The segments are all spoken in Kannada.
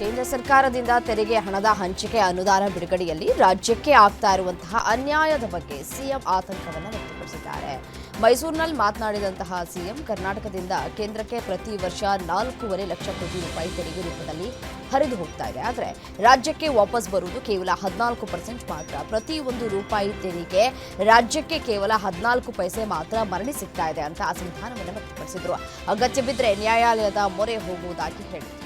ಕೇಂದ್ರ ಸರ್ಕಾರದಿಂದ ತೆರಿಗೆ ಹಣದ ಹಂಚಿಕೆ ಅನುದಾನ ಬಿಡುಗಡೆಯಲ್ಲಿ ರಾಜ್ಯಕ್ಕೆ ಆಗ್ತಾ ಇರುವಂತಹ ಅನ್ಯಾಯದ ಬಗ್ಗೆ ಸಿಎಂ ಆತಂಕವನ್ನು ವ್ಯಕ್ತಪಡಿಸಿದ್ದಾರೆ. ಮೈಸೂರಿನಲ್ಲಿ ಮಾತನಾಡಿದಂತಹ ಸಿಎಂ, ಕರ್ನಾಟಕದಿಂದ ಕೇಂದ್ರಕ್ಕೆ ಪ್ರತಿ ವರ್ಷ ನಾಲ್ಕೂವರೆ ಲಕ್ಷ ಕೋಟಿ ರೂಪಾಯಿ ತೆರಿಗೆ ರೂಪದಲ್ಲಿ ಹರಿದು ಹೋಗ್ತಾ ಇದೆ. ಆದರೆ ರಾಜ್ಯಕ್ಕೆ ವಾಪಸ್ ಬರುವುದು ಕೇವಲ ಹದಿನಾಲ್ಕು ಪರ್ಸೆಂಟ್ ಮಾತ್ರ. ಪ್ರತಿ ಒಂದು ರೂಪಾಯಿ ತೆರಿಗೆ ರಾಜ್ಯಕ್ಕೆ ಕೇವಲ ಹದಿನಾಲ್ಕು ಪೈಸೆ ಮಾತ್ರ ಮರಳಿ ಸಿಗ್ತಾ ಇದೆ ಅಂತ ಅಸಮಾಧಾನವನ್ನು ವ್ಯಕ್ತಪಡಿಸಿದರು. ಅಗತ್ಯ ಬಿದ್ದರೆ ನ್ಯಾಯಾಲಯದ ಮೊರೆ ಹೋಗುವುದಾಗಿ ಹೇಳಿದರು.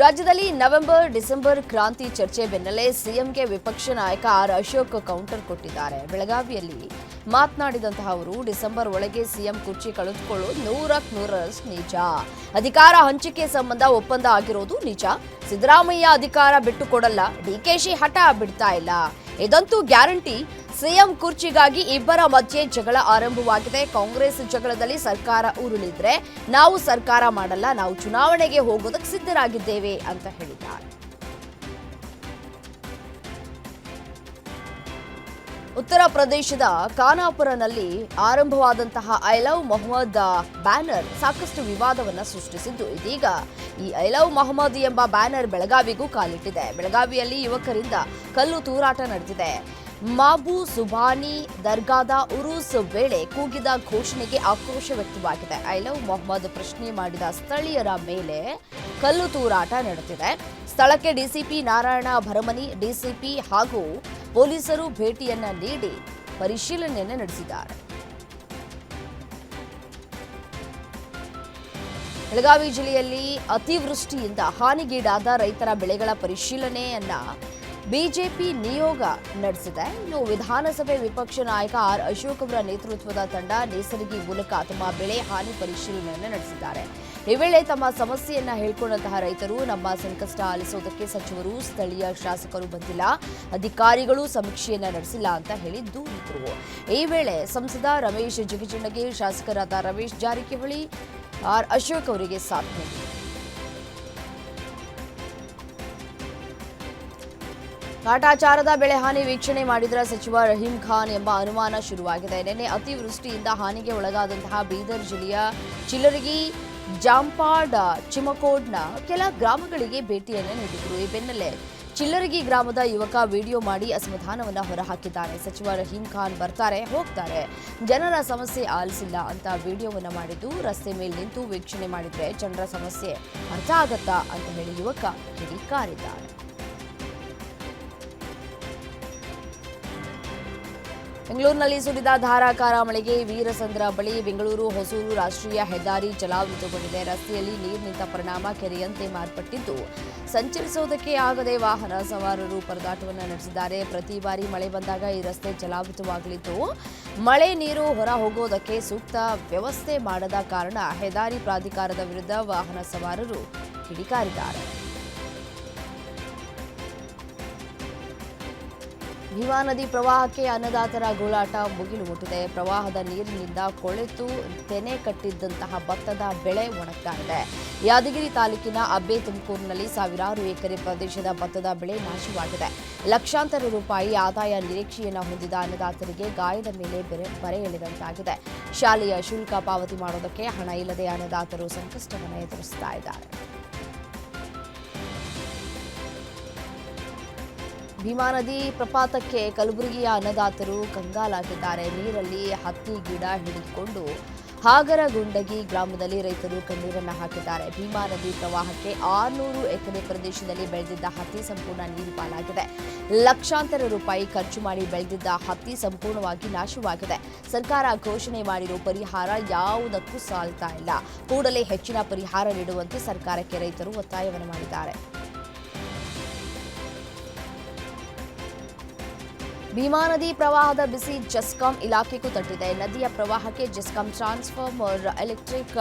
ರಾಜ್ಯದಲ್ಲಿ ನವೆಂಬರ್, ಡಿಸೆಂಬರ್ ಕ್ರಾಂತಿ ಚರ್ಚೆ ಬೆನ್ನಲ್ಲೇ ಸಿಎಂಗೆ ವಿಪಕ್ಷ ನಾಯಕ ಆರ್. ಅಶೋಕ್ ಕೌಂಟರ್ ಕೊಟ್ಟಿದ್ದಾರೆ. ಬೆಳಗಾವಿಯಲ್ಲಿ ಮಾತನಾಡಿದಂತಹ ಅವರು ಡಿಸೆಂಬರ್ ಒಳಗೆ ಸಿಎಂ ಕುರ್ಚಿ ಕಳೆದುಕೊಳ್ಳೋದು ನೂರಕ್ಕೆ ನೂರರಷ್ಟು ನಿಜ. ಅಧಿಕಾರ ಹಂಚಿಕೆ ಸಂಬಂಧ ಒಪ್ಪಂದ ಆಗಿರೋದು ನಿಜ. ಸಿದ್ದರಾಮಯ್ಯ ಅಧಿಕಾರ ಬಿಟ್ಟು ಕೊಡಲ್ಲ ಡಿಕೆಶಿ ಹಠ ಬಿಡ್ತಾ ಇಲ್ಲ. ಇದಂತೂ ಗ್ಯಾರಂಟಿ. ಸಿಎಂ ಕುರ್ಚಿಗಾಗಿ ಇಬ್ಬರ ಮಧ್ಯೆ ಜಗಳ ಆರಂಭವಾಗಿದೆ. ಕಾಂಗ್ರೆಸ್ ಜಗಳದಲ್ಲಿ ಸರ್ಕಾರ ಉರುಳಿದ್ರೆ ನಾವು ಸರ್ಕಾರ ಮಾಡಲ್ಲ, ನಾವು ಚುನಾವಣೆಗೆ ಹೋಗೋದಕ್ಕೆ ಸಿದ್ಧರಾಗಿದ್ದೇವೆ ಅಂತ ಹೇಳಿದ್ದಾರೆ. ಉತ್ತರ ಪ್ರದೇಶದ ಖಾನಾಪುರನಲ್ಲಿ ಆರಂಭವಾದಂತಹ ಐ ಲವ್ ಮೊಹಮ್ಮದ್ ಬ್ಯಾನರ್ ಸಾಕಷ್ಟು ವಿವಾದವನ್ನ ಸೃಷ್ಟಿಸಿದ್ದು. ಇದೀಗ ಈ ಐ ಲವ್ ಮೊಹಮ್ಮದ್ ಎಂಬ ಬ್ಯಾನರ್ ಬೆಳಗಾವಿಗೂ ಕಾಲಿಟ್ಟಿದೆ. ಬೆಳಗಾವಿಯಲ್ಲಿ ಯುವಕರಿಂದ ಕಲ್ಲು ತೂರಾಟ ನಡೆದಿದೆ. ಮಾಬು ಸುಬಾನಿ ದರ್ಗಾದ ಉರೂಸ್ ವೇಳೆ ಕೂಗಿದ ಘೋಷಣೆಗೆ ಆಕ್ರೋಶ ವ್ಯಕ್ತವಾಗಿದೆ. ಐ ಲವ್ ಮೊಹಮ್ಮದ್ ಪ್ರಶ್ನೆ ಮಾಡಿದ ಸ್ಥಳೀಯರ ಮೇಲೆ ಕಲ್ಲು ತೂರಾಟ ನಡೆದಿದೆ. ಸ್ಥಳಕ್ಕೆ ಡಿಸಿಪಿ ನಾರಾಯಣ ಭರಮನಿ, ಡಿಸಿಪಿ ಹಾಗೂ ಪೊಲೀಸರು ಭೇಟಿಯನ್ನ ನೀಡಿ ಪರಿಶೀಲನೆಯನ್ನು ನಡೆಸಿದ್ದಾರೆ. ಬೆಳಗಾವಿ ಜಿಲ್ಲೆಯಲ್ಲಿ ಅತಿವೃಷ್ಟಿಯಿಂದ ಹಾನಿಗೀಡಾದ ರೈತರ ಬೆಳೆಗಳ ಪರಿಶೀಲನೆಯನ್ನ ಬಿಜೆಪಿ ನಿಯೋಗ ನಡೆಸಿದೆ. ಇನ್ನು ವಿಧಾನಸಭೆ ವಿಪಕ್ಷ ನಾಯಕ ಆರ್. ಅಶೋಕ್ ಅವರ ನೇತೃತ್ವದ ತಂಡ ನೇಸರ್ಗಿ ಮೂಲಕ ತಮ್ಮ ಬೆಳೆ ಹಾನಿ ಪರಿಶೀಲನೆಯನ್ನು ನಡೆಸಿದ್ದಾರೆ. ಈ ವೇಳೆ ತಮ್ಮ ಸಮಸ್ಯೆಯನ್ನ ಹೇಳ್ಕೊಂಡಂತಹ ರೈತರು ನಮ್ಮ ಸಂಕಷ್ಟ ಆಲಿಸೋದಕ್ಕೆ ಸಚಿವರು, ಸ್ಥಳೀಯ ಶಾಸಕರು ಬಂದಿಲ್ಲ. ಅಧಿಕಾರಿಗಳು ಸಮೀಕ್ಷೆಯನ್ನ ನಡೆಸಿಲ್ಲ ಅಂತ ಹೇಳಿ ದೂರಿದ್ರು ಈ ವೇಳೆ ಸಂಸದ ರಮೇಶ್ ಜಿಗಜಿಣಗಿ ಶಾಸಕರಾದ ರಮೇಶ್ ಜಾರಕಿಹೊಳಿ, ಆರ್. ಅಶೋಕ್ ಅವರಿಗೆ ಸಾಥ್ ನೀಡಿದರು. ಕಾಟಾಚಾರದ ಬೆಳೆ ಹಾನಿ ವೀಕ್ಷಣೆ ಮಾಡಿದ್ರ ಸಚಿವ ರಹೀಂ ಖಾನ್ ಎಂಬ ಅನುಮಾನ ಶುರುವಾಗಿದೆ. ನಿನ್ನೆ ಅತಿವೃಷ್ಟಿಯಿಂದ ಹಾನಿಗೆ ಒಳಗಾದಂತಹ ಬೀದರ್ ಜಿಲ್ಲೆಯ ಚಿಲರಗಿ ಜಾಂಪಾಡ, ಚಿಮಕೋಡ್ನ ಕೆಲ ಗ್ರಾಮಗಳಿಗೆ ಭೇಟಿಯನ್ನು ನೀಡಿದರು. ಈ ಬೆನ್ನಲ್ಲೇ ಚಿಲ್ಲರಗಿ ಗ್ರಾಮದ ಯುವಕ ವಿಡಿಯೋ ಮಾಡಿ ಅಸಮಾಧಾನವನ್ನು ಹೊರಹಾಕಿದ್ದಾನೆ. ಸಚಿವ ರಹೀಂ ಖಾನ್ ಬರ್ತಾರೆ, ಹೋಗ್ತಾರೆ. ಜನರ ಸಮಸ್ಯೆ ಆಲಿಸಿಲ್ಲ ಅಂತ ವಿಡಿಯೋವನ್ನು ಮಾಡಿದ್ದು, ರಸ್ತೆ ಮೇಲೆ ನಿಂತು ವೀಕ್ಷಣೆ ಮಾಡಿದರೆ ಜನರ ಸಮಸ್ಯೆ ಅರ್ಥ ಆಗತ್ತಾ ಅಂತ ಹೇಳಿ ಯುವಕ ಕಿಡಿಕಾರಿದ್ದಾರೆ ಬೆಂಗಳೂರಿನಲ್ಲಿ ಸುರಿದ ಧಾರಾಕಾರ ಮಳೆಗೆ ವೀರಸಂದ್ರ ಬಳಿ ಬೆಂಗಳೂರು, ಹೊಸೂರು ರಾಷ್ಟ್ರೀಯ ಹೆದ್ದಾರಿ ಜಲಾವೃತಗೊಂಡಿದೆ. ರಸ್ತೆಯಲ್ಲಿ ನೀರು ನಿಂತ ಪರಿಣಾಮ ಕೆರೆಯಂತೆ ಮಾರ್ಪಟ್ಟಿದ್ದು. ಸಂಚರಿಸುವುದಕ್ಕೆ ಆಗದೆ ವಾಹನ ಸವಾರರು ಪರದಾಟವನ್ನು ನಡೆಸಿದ್ದಾರೆ. ಪ್ರತಿ ಬಾರಿ ಮಳೆ ಬಂದಾಗ ಈ ರಸ್ತೆ ಜಲಾವೃತವಾಗಲಿದ್ದು, ಮಳೆ ನೀರು ಹೊರ ಹೋಗೋದಕ್ಕೆ ಸೂಕ್ತ ವ್ಯವಸ್ಥೆ ಮಾಡದ ಕಾರಣ ಹೆದ್ದಾರಿ ಪ್ರಾಧಿಕಾರದ ವಿರುದ್ಧ ವಾಹನ ಸವಾರರು ಕಿಡಿಕಾರಿದ್ದಾರೆ. ಭೀಮಾ ನದಿ ಪ್ರವಾಹಕ್ಕೆ ಅನ್ನದಾತರ ಗೋಳಾಟ ಮುಗಿಲು ಮುಟ್ಟಿದೆ. ಪ್ರವಾಹದ ನೀರಿನಿಂದ ಕೊಳೆತು, ತೆನೆ ಕಟ್ಟಿದ್ದಂತಹ ಭತ್ತದ ಬೆಳೆ ಒಣಗ್ತಾ ಇದೆ ಯಾದಗಿರಿ ತಾಲೂಕಿನ ಅಬ್ಬೆ ತುಮಕೂರಿನಲ್ಲಿ ಸಾವಿರಾರು ಎಕರೆ ಪ್ರದೇಶದ ಭತ್ತದ ಬೆಳೆ ನಾಶವಾಗಿದೆ. ಲಕ್ಷಾಂತರ ರೂಪಾಯಿ ಆದಾಯ ನಿರೀಕ್ಷೆಯನ್ನು ಹೊಂದಿದ ಅನ್ನದಾತರಿಗೆ ಗಾಯದ ಮೇಲೆ ಬೆರೆ, ಬರೆ ಎಳೆದಂತಾಗಿದೆ. ಶಾಲೆಯ ಶುಲ್ಕ ಪಾವತಿ ಮಾಡೋದಕ್ಕೆ ಹಣ ಇಲ್ಲದೆ ಅನ್ನದಾತರು ಸಂಕಷ್ಟವನ್ನು ಎದುರಿಸ್ತಾ ಭೀಮಾ ನದಿ ಪ್ರಪಾತಕ್ಕೆ ಕಲಬುರಗಿಯ ಅನ್ನದಾತರು ಕಂಗಾಲಾಗಿದ್ದಾರೆ. ನೀರಲ್ಲಿ ಹತ್ತಿ, ಗಿಡ ಹಿಡಿದುಕೊಂಡು ಹಾಗರ ಗುಂಡಗಿ ಗ್ರಾಮದಲ್ಲಿ ರೈತರು ಕಣ್ಣೀರನ್ನು ಹಾಕಿದ್ದಾರೆ. ಭೀಮಾ ನದಿ ಪ್ರವಾಹಕ್ಕೆ ಆರುನೂರು ಎಕರೆ ಪ್ರದೇಶದಲ್ಲಿ ಬೆಳೆದಿದ್ದ ಹತ್ತಿ ಸಂಪೂರ್ಣ ನೀರು ಪಾಲಾಗಿದೆ. ಲಕ್ಷಾಂತರ ರೂಪಾಯಿ ಖರ್ಚು ಮಾಡಿ ಬೆಳೆದಿದ್ದ ಹತ್ತಿ ಸಂಪೂರ್ಣವಾಗಿ ನಾಶವಾಗಿದೆ. ಸರ್ಕಾರ ಘೋಷಣೆ ಮಾಡಿರೋ ಪರಿಹಾರ ಯಾವುದಕ್ಕೂ ಸಾಲ್ತಾ ಇಲ್ಲ. ಕೂಡಲೇ ಹೆಚ್ಚಿನ ಪರಿಹಾರ ನೀಡುವಂತೆ ಸರ್ಕಾರಕ್ಕೆ ರೈತರು ಒತ್ತಾಯವನ್ನು ಮಾಡಿದ್ದಾರೆ. ಭೀಮಾ ನದಿ ಪ್ರವಾಹದ ಬಿಸಿ ಜಸ್ಕಾಂ ಇಲಾಖೆಗೂ ತಟ್ಟಿದೆ. ನದಿಯ ಪ್ರವಾಹಕ್ಕೆ ಜಸ್ಕಾಂ ಟ್ರಾನ್ಸ್ಫಾರ್ಮರ್, ಎಲೆಕ್ಟ್ರಿಕ್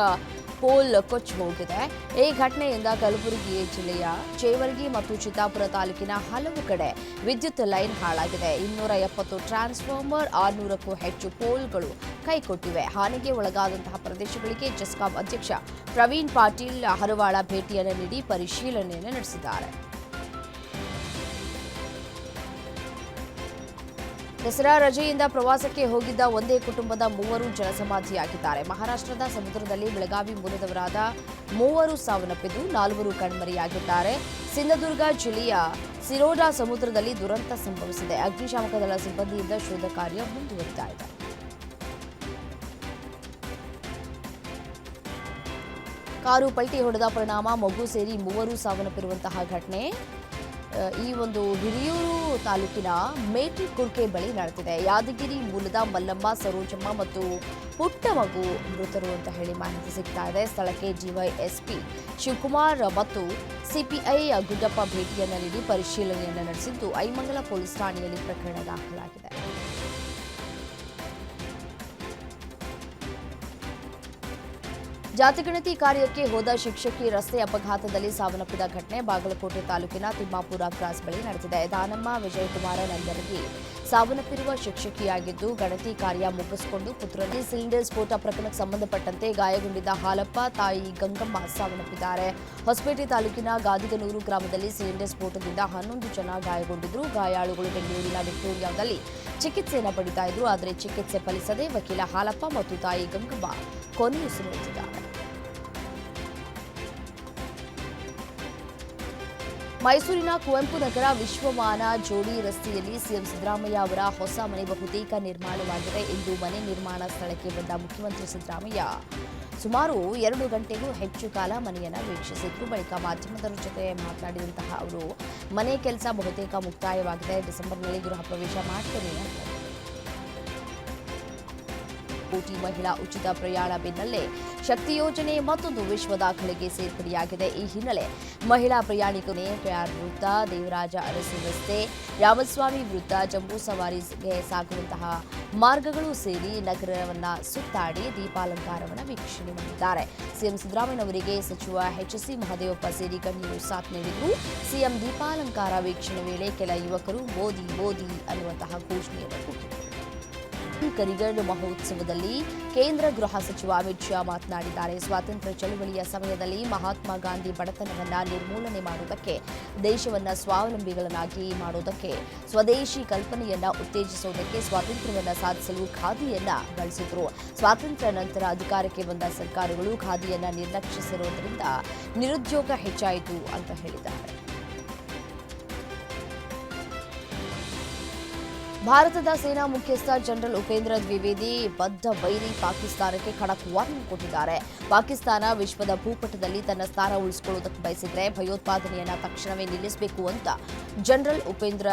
ಪೋಲ್ ಕೊಚ್ಚಿ ಹೋಗಿದೆ. ಈ ಘಟನೆಯಿಂದ ಕಲಬುರಗಿ ಜಿಲ್ಲೆಯ ಚೇವರ್ಗಿ ಮತ್ತು ಚಿತ್ತಾಪುರ ತಾಲೂಕಿನ ಹಲವು ಕಡೆ ವಿದ್ಯುತ್ ಲೈನ್ ಹಾಳಾಗಿದೆ. ಇನ್ನೂರ ಎಪ್ಪತ್ತು ಟ್ರಾನ್ಸ್ಫಾರ್ಮರ್, ಆರುನೂರಕ್ಕೂ ಹೆಚ್ಚು ಪೋಲ್ಗಳು ಕೈಕೊಟ್ಟಿವೆ. ಹಾನಿಗೆ ಒಳಗಾದಂತಹ ಪ್ರದೇಶಗಳಿಗೆ ಜಸ್ಕಾಂ ಅಧ್ಯಕ್ಷ ಪ್ರವೀಣ್ ಪಾಟೀಲ್ ಹರವಾಳ ಭೇಟಿಯನ್ನು ನೀಡಿ ಪರಿಶೀಲನೆಯನ್ನು ನಡೆಸಿದ್ದಾರೆ. ದಸರಾ ರಜೆಯಿಂದ ಪ್ರವಾಸಕ್ಕೆ ಹೋಗಿದ್ದ ಒಂದೇ ಕುಟುಂಬದ ಮೂವರು ಜನಸಮಾಧಿಯಾಗಿದ್ದಾರೆ. ಮಹಾರಾಷ್ಟ್ರದ ಸಮುದ್ರದಲ್ಲಿ ಬೆಳಗಾವಿ ಮೂಲದವರಾದ ಮೂವರು ಸಾವನ್ನಪ್ಪಿದ್ದು ನಾಲ್ವರು ಕಣ್ಮರೆಯಾಗಿದ್ದಾರೆ. ಸಿಂಧದುರ್ಗ ಜಿಲ್ಲೆಯ ಸಿರೋಡಾ ಸಮುದ್ರದಲ್ಲಿ ದುರಂತ ಸಂಭವಿಸಿದೆ. ಅಗ್ನಿಶಾಮಕ ದಳ ಸಿಬ್ಬಂದಿಯಿಂದ ಶೋಧ ಕಾರ್ಯ ಮುಂದುವರಿತಾ ಇದೆ. ಕಾರು ಪಲ್ಟಿ ಹೊಡೆದ ಪರಿಣಾಮ, ಮಗು ಸೇರಿ ಮೂವರು ಸಾವನ್ನಪ್ಪಿರುವಂತಹ ಘಟನೆ. ಈ ಒಂದು ಹಿರಿಯೂರು ತಾಲೂಕಿನ ಮೇಟಿ ಕುರ್ಕೆ ಬಳಿ ನಡೆದಿದೆ. ಯಾದಗಿರಿ ಮೂಲದ ಮಲ್ಲಮ್ಮ, ಸರೋಜಮ್ಮ ಮತ್ತು ಪುಟ್ಟ ಮಗು ಮೃತರು ಅಂತ ಹೇಳಿ ಮಾಹಿತಿ ಸಿಗ್ತಾ ಇದೆ. ಸ್ಥಳಕ್ಕೆ ಡಿವೈಎಸ್ಪಿ ಶಿವಕುಮಾರ್ ಮತ್ತು ಸಿಪಿಐ ಗುಡ್ಡಪ್ಪ ಭೇಟಿಯನ್ನು ನೀಡಿ ಪರಿಶೀಲನೆಯನ್ನು ನಡೆಸಿದ್ದು, ಐಮಂಗಲ ಪೊಲೀಸ್ ಠಾಣೆಯಲ್ಲಿ ಪ್ರಕರಣ ದಾಖಲಾಗಿದೆ. ಜಾತಿಗಣತಿ ಕಾರ್ಯಕ್ಕೆ ಹೋದ ಶಿಕ್ಷಕಿ ರಸ್ತೆ ಅಪಘಾತದಲ್ಲಿ ಸಾವನ್ನಪ್ಪಿದ ಘಟನೆ ಬಾಗಲಕೋಟೆ ತಾಲೂಕಿನ ತಿಮ್ಮಾಪುರ ಕ್ರಾಸ್ ಬಳಿ ನಡೆದಿದೆ. ದಾನಮ್ಮ ವಿಜಯಕುಮಾರ ನಂದರಗಿ ಸಾವನ್ನಪ್ಪಿರುವ ಶಿಕ್ಷಕಿಯಾಗಿದ್ದು ಗಣತಿ ಕಾರ್ಯ ಮುಗಿಸಿಕೊಂಡು ಪುತ್ರನಿ ಸಿಲಿಂಡರ್ ಸ್ಫೋಟ ಪ್ರಕರಣಕ್ಕೆ ಸಂಬಂಧಪಟ್ಟಂತೆ ಗಾಯಗೊಂಡಿದ್ದ ಹಾಲಪ್ಪ, ತಾಯಿ ಗಂಗಮ್ಮ ಸಾವನ್ನಪ್ಪಿದ್ದಾರೆ. ಹೊಸಪೇಟೆ ತಾಲೂಕಿನ ಗಾದಿಗನೂರು ಗ್ರಾಮದಲ್ಲಿ ಸಿಲಿಂಡರ್ ಸ್ಫೋಟದಿಂದ ಹನ್ನೊಂದು ಜನ ಗಾಯಗೊಂಡಿದ್ದರು ಗಾಯಾಳುಗಳು ಬೆಂಗಳೂರಿನ ವಿಕ್ಟೋರಿಯಾದಲ್ಲಿ ಚಿಕಿತ್ಸೆಯನ್ನು ಪಡಿತಾ ಇದ್ರು. ಆದರೆ ಚಿಕಿತ್ಸೆ ಫಲಿಸದೆ ವಕೀಲ ಹಾಲಪ್ಪ ಮತ್ತು ತಾಯಿ ಗಂಗಮ್ಮ ಕೊನೆಯುಸಿರೆಳೆದಿದ್ದಾರೆ. ಮೈಸೂರಿನ ಕುವೆಂಪು ನಗರ ವಿಶ್ವಮಾನ ಜೋಡಿ ರಸ್ತೆಯಲ್ಲಿ ಸಿಎಂ ಸಿದ್ದರಾಮಯ್ಯ ಅವರ ಹೊಸ ಮನೆ ಬಹುತೇಕ ನಿರ್ಮಾಣವಾಗಿದೆ. ಎಂದು ಮನೆ ನಿರ್ಮಾಣ ಸ್ಥಳಕ್ಕೆ ಬಂದ ಮುಖ್ಯಮಂತ್ರಿ ಸಿದ್ದರಾಮಯ್ಯ ಸುಮಾರು ಎರಡು ಗಂಟೆಗೂ ಹೆಚ್ಚು ಕಾಲ ಮನೆಯನ್ನು ವೀಕ್ಷಿಸಿದ್ರು. ಬಳಿಕ ಮಾಧ್ಯಮದವರ ಜೊತೆ ಮಾತನಾಡಿದಂತಹ ಅವರು, ಮನೆ ಕೆಲಸ ಬಹುತೇಕ ಮುಕ್ತಾಯವಾಗಿದೆ. ಡಿಸೆಂಬರ್ನಲ್ಲಿ ಗೃಹ ಪ್ರವೇಶ ಮಾಡ್ತೇನೆ ಕೋಟಿ ಮಹಿಳಾ ಉಚಿತ ಪ್ರಯಾಣ ಬೆನ್ನಲ್ಲೇ ಶಕ್ತಿ ಯೋಜನೆ ಮತ್ತೊಂದು ವಿಶ್ವ ದಾಖಲೆಗೆ ಸೇರ್ಪಡೆಯಾಗಿದೆ. ಈ ಹಿನ್ನೆಲೆ ಮಹಿಳಾ ಪ್ರಯಾಣಿಕನೇ ಪ್ರಯಾಣ ವೃತ್ತ, ದೇವರಾಜ ಅರಸು ರಸ್ತೆ, ರಾಮಸ್ವಾಮಿ ವೃತ್ತ, ಜಂಬೂ ಸವಾರಿಗೆ ಸಾಗುವಂತಹ ಮಾರ್ಗಗಳು ಸೇರಿ ನಗರವನ್ನ ಸುತ್ತಾಡಿ ದೀಪಾಲಂಕಾರವನ್ನು ವೀಕ್ಷಣೆ ಮಾಡಿದ್ದಾರೆ. ಸಿಎಂ ಸಿದ್ದರಾಮಯ್ಯನವರಿಗೆ ಸಚಿವ ಎಚ್ಎಸ್ಸಿ ಮಹದೇವಪ್ಪ ಸೇರಿ ಗಣ್ಯರು ಸಾಥ್ ನೀಡಿದ್ರು. ಸಿಎಂ ದೀಪಾಲಂಕಾರ ವೀಕ್ಷಣೆ ವೇಳೆ ಕೆಲ ಯುವಕರು ಮೋದಿ ಮೋದಿ ಅನ್ನುವಂತಹ ಘೋಷಣೆಯನ್ನು ಕೂಗಿದರು. ಕರಿಗಡ್ ಮಹೋತ್ಸವದಲ್ಲಿ ಕೇಂದ್ರ ಗೃಹ ಸಚಿವ ಅಮಿತ್ ಶಾ ಮಾತನಾಡಿದ್ದಾರೆ. ಸ್ವಾತಂತ್ರ್ಯ ಚಳುವಳಿಯ ಸಮಯದಲ್ಲಿ ಮಹಾತ್ಮ ಗಾಂಧಿ ಬಡತನವನ್ನು ನಿರ್ಮೂಲನೆ ಮಾಡುವುದಕ್ಕೆ, ದೇಶವನ್ನ ಸ್ವಾವಲಂಬಿಗಳನ್ನಾಗಿ ಮಾಡುವುದಕ್ಕೆ, ಸ್ವದೇಶಿ ಕಲ್ಪನೆಯನ್ನ ಉತ್ತೇಜಿಸುವುದಕ್ಕೆ ಸ್ವಾತಂತ್ರ್ಯವನ್ನ ಸಾಧಿಸಲು ಖಾದಿಯನ್ನ ಬಳಸಿದ್ರು ಸ್ವಾತಂತ್ರ್ಯ ನಂತರ ಅಧಿಕಾರಕ್ಕೆ ಬಂದ ಸರ್ಕಾರಗಳು ಖಾದಿಯನ್ನ ನಿರ್ಲಕ್ಷಿಸಿರುವುದರಿಂದ ನಿರುದ್ಯೋಗ ಹೆಚ್ಚಾಯಿತು ಅಂತ ಹೇಳಿದ್ದಾರೆ. ಭಾರತದ ಸೇನಾ ಮುಖ್ಯಸ್ಥ ಜನರಲ್ ಉಪೇಂದ್ರ ದ್ವಿವೇದಿ ಬದ್ಧ ವೈರಿ ಪಾಕಿಸ್ತಾನಕ್ಕೆ ಖಡಕ್ ವಾರ್ನಿಂಗ್ ಕೊಟ್ಟಿದ್ದಾರೆ. ಪಾಕಿಸ್ತಾನ ವಿಶ್ವದ ಭೂಪಟದಲ್ಲಿ ತನ್ನ ಸ್ಥಾನ ಉಳಿಸಿಕೊಳ್ಳುವುದಕ್ಕೆ ಬಯಸಿದರೆ ಭಯೋತ್ಪಾದನೆಯನ್ನು ತಕ್ಷಣವೇ ನಿಲ್ಲಿಸಬೇಕು ಅಂತ ಜನರಲ್ ಉಪೇಂದ್ರ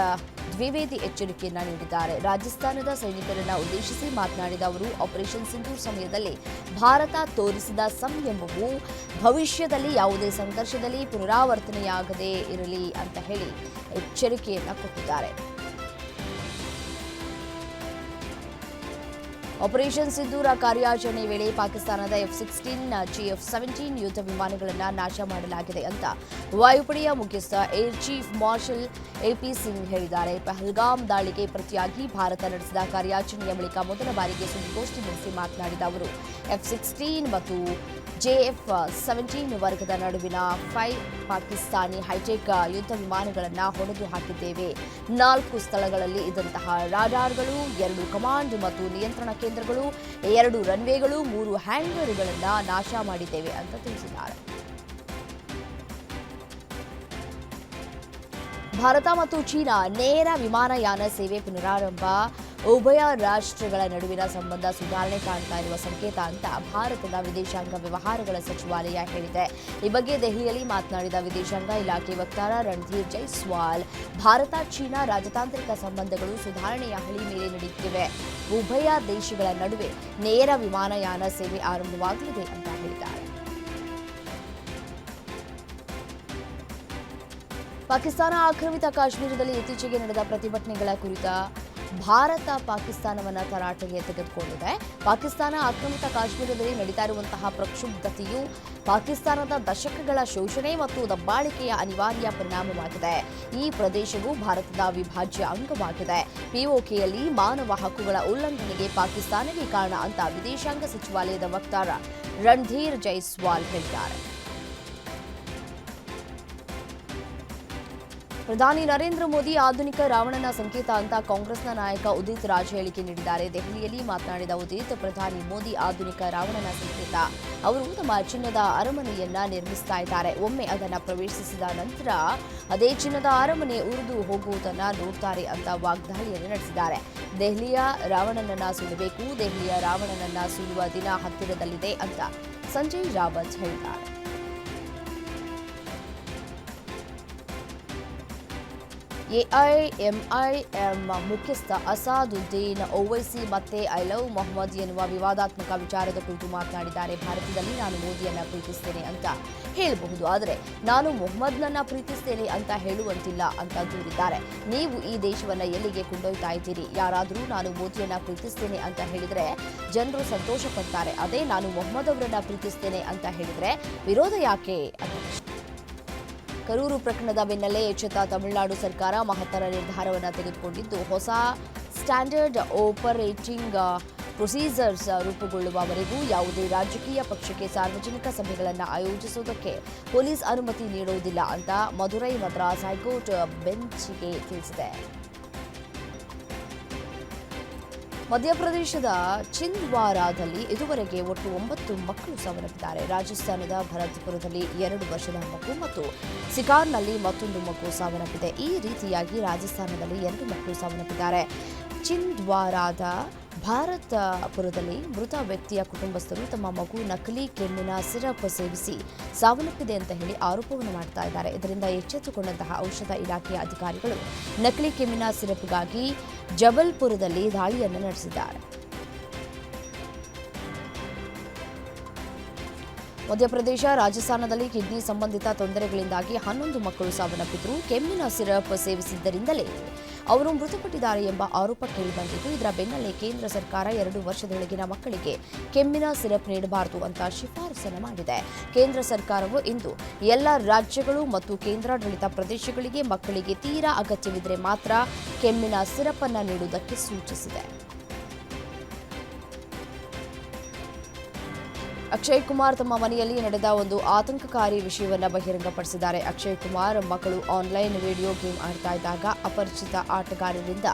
ದ್ವಿವೇದಿ ಎಚ್ಚರಿಕೆಯನ್ನ ನೀಡಿದ್ದಾರೆ. ರಾಜಸ್ಥಾನದ ಸೈನಿಕರನ್ನ ಉದ್ದೇಶಿಸಿ ಮಾತನಾಡಿದ ಅವರು, ಆಪರೇಷನ್ ಸಿಂಧೂರ್ ಸಮಯದಲ್ಲಿ ಭಾರತ ತೋರಿಸಿದ ಸಂಯಮವು ಭವಿಷ್ಯದಲ್ಲಿ ಯಾವುದೇ ಸಂಘರ್ಷದಲ್ಲಿ ಪುನರಾವರ್ತನೆಯಾಗದೇ ಇರಲಿ ಅಂತ ಹೇಳಿ ಎಚ್ಚರಿಕೆಯನ್ನ ಕೊಟ್ಟಿದ್ದಾರೆ. ಆಪರೇಷನ್ ಸಿಂಧೂರ ಕಾರ್ಯಾಚರಣೆ ವೇಳೆ ಪಾಕಿಸ್ತಾನದ ಎಫ್ ಸಿಕ್ಸ್ಟೀನ್ ಜಿಎಫ್ ಸೆವೆಂಟೀನ್ ಯುದ್ಧ ವಿಮಾನಗಳನ್ನು ನಾಶ ಮಾಡಲಾಗಿದೆ ಅಂತ ವಾಯುಪಡೆಯ ಮುಖ್ಯಸ್ಥ air chief marshal A P Singh ಹೇಳಿದ್ದಾರೆ. ಪಹಲ್ಗಾಮ್ ದಾಳಿಗೆ ಪ್ರತಿಯಾಗಿ ಭಾರತ ನಡೆಸಿದ ಕಾರ್ಯಾಚರಣೆಯ ಬಳಿಕ ಮೊದಲ ಬಾರಿಗೆ ಸುದ್ದಿಗೋಷ್ಠಿ ನಡೆಸಿ ಮಾತನಾಡಿದ ಅವರು ಎಫ್ ಸಿಕ್ಸ್ಟೀನ್ ಮತ್ತು ಜೆಎಫ್ ಸೆವೆಂಟೀನ್ ವರ್ಗದ ನಡುವಿನ ಫೈವ್ ಪಾಕಿಸ್ತಾನಿ ಹೈಟೆಕ್ ಯುದ್ಧ ವಿಮಾನಗಳನ್ನು ಹೊಡೆದು ಹಾಕಿದ್ದೇವೆ. ನಾಲ್ಕು ಸ್ಥಳಗಳಲ್ಲಿ ಇದ್ದಂತಹ ರಾಡಾರ್ಗಳು, ಎರಡು ಕಮಾಂಡ್ ಮತ್ತು ನಿಯಂತ್ರಣ ಕೇಂದ್ರಗಳು, ಎರಡು ರನ್ವೇಗಳು, ಮೂರು ಹ್ಯಾಂಗರ್ಗಳನ್ನು ನಾಶ ಮಾಡಿದ್ದೇವೆ ಅಂತ ತಿಳಿಸಿದ್ದಾರೆ. ಭಾರತ ಮತ್ತು ಚೀನಾ ನೇರ ವಿಮಾನಯಾನ ಸೇವೆ ಪುನರಾರಂಭ ಉಭಯ ರಾಷ್ಟ್ರಗಳ ನಡುವಿನ ಸಂಬಂಧ ಸುಧಾರಣೆ ಕಾಣ್ತಾ ಇರುವ ಸಂಕೇತ ಅಂತ ಭಾರತದ ವಿದೇಶಾಂಗ ವ್ಯವಹಾರಗಳ ಸಚಿವಾಲಯ ಹೇಳಿದೆ. ಈ ಬಗ್ಗೆ ದೆಹಲಿಯಲ್ಲಿ ಮಾತನಾಡಿದ ವಿದೇಶಾಂಗ ಇಲಾಖೆ ವಕ್ತಾರ ರಣಧೀರ್ ಜೈಸ್ವಾಲ್, ಭಾರತ, ಚೀನಾ ರಾಜತಾಂತ್ರಿಕ ಸಂಬಂಧಗಳು ಸುಧಾರಣೆಯ ಹಳಿ ಮೇಲೆ ನಡೆಯುತ್ತಿವೆ. ಉಭಯ ದೇಶಗಳ ನಡುವೆ ನೇರ ವಿಮಾನಯಾನ ಸೇವೆ ಆರಂಭವಾಗಲಿದೆ ಅಂತ ಹೇಳಿದ್ದಾರೆ. ಪಾಕಿಸ್ತಾನ ಆಕ್ರಮಿತ ಕಾಶ್ಮೀರದಲ್ಲಿ ಇತ್ತೀಚೆಗೆ ನಡೆದ ಪ್ರತಿಭಟನೆಗಳ ಕುರಿತ ಭಾರತ ಪಾಕಿಸ್ತಾನವನ್ನ ತರಾಟೆಗೆ ತೆಗೆದುಕೊಂಡಿದೆ. ಪಾಕಿಸ್ತಾನ ಆಕ್ರಮಿತ ಕಾಶ್ಮೀರದಲ್ಲಿ ನಡೀತಾ ಇರುವಂತಹ ಪ್ರಕ್ಷುಬ್ಧತೆಯು ಪಾಕಿಸ್ತಾನದ ದಶಕಗಳ ಶೋಷಣೆ ಮತ್ತು ದಬ್ಬಾಳಿಕೆಯ ಅನಿವಾರ್ಯ ಪರಿಣಾಮವಾಗಿದೆ. ಈ ಪ್ರದೇಶವು ಭಾರತದ ಅವಿಭಾಜ್ಯ ಅಂಗವಾಗಿದೆ. ಪಿಒಕೆಯಲ್ಲಿ ಮಾನವ ಹಕ್ಕುಗಳ ಉಲ್ಲಂಘನೆಗೆ ಪಾಕಿಸ್ತಾನವೇ ಕಾರಣ ಅಂತ ವಿದೇಶಾಂಗ ಸಚಿವಾಲಯದ ವಕ್ತಾರ ರಣಧೀರ್ ಜೈಸ್ವಾಲ್ ಹೇಳಿದ್ದಾರೆ. ಪ್ರಧಾನಿ ನರೇಂದ್ರ ಮೋದಿ ಆಧುನಿಕ ರಾವಣನ ಸಂಕೇತ ಅಂತ ಕಾಂಗ್ರೆಸ್ನ ನಾಯಕ ಉದಿತ್ ರಾಜ್ ಹೇಳಿಕೆ ನೀಡಿದ್ದಾರೆ. ದೆಹಲಿಯಲ್ಲಿ ಮಾತನಾಡಿದ ಉದಿತ್, ಪ್ರಧಾನಿ ಮೋದಿ ಆಧುನಿಕ ರಾವಣನ ಸಂಕೇತ. ಅವರು ತಮ್ಮ ಚಿನ್ನದ ಅರಮನೆಯನ್ನ ನಿರ್ಮಿಸ್ತಾ ಇದ್ದಾರೆ. ಒಮ್ಮೆ ಅದನ್ನ ಪ್ರವೇಶಿಸಿದ ನಂತರ ಅದೇ ಚಿನ್ನದ ಅರಮನೆ ಉರಿದು ಹೋಗುವುದನ್ನು ನೋಡ್ತಾರೆ ಅಂತ ವಾಗ್ದಾಳಿಯನ್ನು ನಡೆಸಿದ್ದಾರೆ. ದೆಹಲಿಯ ರಾವಣನನ್ನ ಸುಡಬೇಕು, ದೆಹಲಿಯ ರಾವಣನನ್ನ ಸುಡುವ ದಿನ ಹತ್ತಿರದಲ್ಲಿದೆ ಅಂತ ಸಂಜಯ್ ರಾವತ್ ಹೇಳಿದ್ದಾರೆ. ಎಐಎಂಐಎಂ ಮುಖ್ಯಸ್ಥ ಅಸಾದುದ್ದೀನ್ ಓವೈಸಿ ಮತ್ತೆ ಐ ಲವ್ ಮೊಹಮ್ಮದ್ ಎನ್ನುವ ವಿವಾದಾತ್ಮಕ ವಿಚಾರದ ಕುರಿತು ಮಾತನಾಡಿದ್ದಾರೆ. ಭಾರತದಲ್ಲಿ ನಾನು ಮೋದಿಯನ್ನ ಪ್ರೀತಿಸ್ತೇನೆ ಅಂತ ಹೇಳಬಹುದು. ಆದರೆ ನಾನು ಮೊಹಮ್ಮದ್ನನ್ನ ಪ್ರೀತಿಸ್ತೇನೆ ಅಂತ ಹೇಳುವಂತಿಲ್ಲ ಅಂತ ದೂರಿದ್ದಾರೆ. ನೀವು ಈ ದೇಶವನ್ನ ಎಲ್ಲಿಗೆ ಕೊಂಡೊಯ್ತಾ ಇದ್ದೀರಿ? ಯಾರಾದರೂ ನಾನು ಮೋದಿಯನ್ನ ಪ್ರೀತಿಸ್ತೇನೆ ಅಂತ ಹೇಳಿದರೆ ಜನರು ಸಂತೋಷ ಪಡ್ತಾರೆ ಅದೇ ನಾನು ಮೊಹಮ್ಮದ್ ಅವರನ್ನ ಪ್ರೀತಿಸ್ತೇನೆ ಅಂತ ಹೇಳಿದ್ರೆ ವಿರೋಧ ಯಾಕೆ ಅಂತ ಕರೂರು ಪ್ರಕರಣದ ಬೆನ್ನಲ್ಲೇ ಎಚ್ಚೆತ್ತ ತಮಿಳುನಾಡು ಸರ್ಕಾರ ಮಹತ್ತರ ನಿರ್ಧಾರವನ್ನು ತೆಗೆದುಕೊಂಡಿದ್ದು, ಹೊಸ ಸ್ಟ್ಯಾಂಡರ್ಡ್ ಆಪರೇಟಿಂಗ್ ಪ್ರೊಸೀಜರ್ಸ್ ರೂಪುಗೊಳ್ಳುವವರೆಗೂ ಯಾವುದೇ ರಾಜಕೀಯ ಪಕ್ಷಕ್ಕೆ ಸಾರ್ವಜನಿಕ ಸಭೆಗಳನ್ನು ಆಯೋಜಿಸುವುದಕ್ಕೆ ಪೊಲೀಸ್ ಅನುಮತಿ ನೀಡುವುದಿಲ್ಲ ಅಂತ ಮಧುರೈ ಮದ್ರಾಸ್ ಹೈಕೋರ್ಟ್ ಬೆಂಚ್ಗೆ ತಿಳಿಸಿದೆ. ಮಧ್ಯಪ್ರದೇಶದ ಚಿಂದ್ವಾರಾದಲ್ಲಿ ಇದುವರೆಗೆ ಒಟ್ಟು ಒಂಬತ್ತು ಮಕ್ಕಳು ಸಾವನ್ನಪ್ಪಿದ್ದಾರೆ ರಾಜಸ್ಥಾನದ ಭರತ್ಪುರದಲ್ಲಿ ಎರಡು ವರ್ಷದ ಮಗು ಮತ್ತು ಸಿಕಾರ್ನಲ್ಲಿ ಮತ್ತೊಂದು ಮಗು ಸಾವನ್ನಪ್ಪಿದೆ ಈ ರೀತಿಯಾಗಿ ರಾಜಸ್ಥಾನದಲ್ಲಿ ಎರಡು ಮಕ್ಕಳು ಸಾವನ್ನಪ್ಪಿದ್ದಾರೆ ಚಿಂದ್ವಾರಾದ ಭಾರತಪುರದಲ್ಲಿ ಮೃತ ವ್ಯಕ್ತಿಯ ಕುಟುಂಬಸ್ಥರು ತಮ್ಮ ಮಗು ನಕಲಿ ಕೆಮ್ಮಿನ ಸಿರಪ್ ಸೇವಿಸಿ ಸಾವನ್ನಪ್ಪಿದೆ ಅಂತ ಹೇಳಿ ಆರೋಪವನ್ನು ಮಾಡ್ತಾ ಇದ್ದಾರೆ. ಇದರಿಂದ ಎಚ್ಚೆತ್ತುಕೊಂಡಂತಹ ಔಷಧ ಇಲಾಖೆಯ ಅಧಿಕಾರಿಗಳು ನಕಲಿ ಕೆಮ್ಮಿನ ಸಿರಪ್ಗಾಗಿ ಜಬಲ್ಪುರದಲ್ಲಿ ದಾಳಿಯನ್ನು ನಡೆಸಿದ್ದಾರೆ. ಮಧ್ಯಪ್ರದೇಶ ರಾಜಸ್ಥಾನದಲ್ಲಿ ಕಿಡ್ನಿ ಸಂಬಂಧಿತ ತೊಂದರೆಗಳಿಂದಾಗಿ ಹನ್ನೊಂದು ಮಕ್ಕಳು ಸಾವನ್ನಪ್ಪಿದ್ರು ಕೆಮ್ಮಿನ ಸಿರಪ್ ಸೇವಿಸಿದ್ದರಿಂದಲೇ ಅವರು ಮೃತಪಟ್ಟಿದ್ದಾರೆ ಎಂಬ ಆರೋಪ ಕೇಳಿಬಂದಿದ್ದು, ಇದರ ಬೆನ್ನಲ್ಲೇ ಕೇಂದ್ರ ಸರ್ಕಾರ ಎರಡು ವರ್ಷದೊಳಗಿನ ಮಕ್ಕಳಿಗೆ ಕೆಮ್ಮಿನ ಸಿರಪ್ ನೀಡಬಾರದು ಅಂತ ಶಿಫಾರಸನ್ನು ಮಾಡಿದೆ. ಕೇಂದ್ರ ಸರ್ಕಾರವು ಇಂದು ಎಲ್ಲ ರಾಜ್ಯಗಳು ಮತ್ತು ಕೇಂದ್ರಾಡಳಿತ ಪ್ರದೇಶಗಳಿಗೆ ಮಕ್ಕಳಿಗೆ ತೀರಾ ಅಗತ್ಯವಿದ್ದರೆ ಮಾತ್ರ ಕೆಮ್ಮಿನ ಸಿರಪ್ ಅನ್ನು ನೀಡುವುದಕ್ಕೆ ಸೂಚಿಸಿದೆ. ಅಕ್ಷಯ್ ಕುಮಾರ್ ತಮ್ಮ ಮನೆಯಲ್ಲಿ ನಡೆದ ಒಂದು ಆತಂಕಕಾರಿ ವಿಷಯವನ್ನು ಬಹಿರಂಗಪಡಿಸಿದ್ದಾರೆ. ಅಕ್ಷಯ್ ಕುಮಾರ್ ಮಕ್ಕಳು ಆನ್ಲೈನ್ ವಿಡಿಯೋ ಗೇಮ್ ಆಡ್ತಾ ಇದ್ದಾಗ ಅಪರಿಚಿತ ಆಟಗಾರರಿಂದ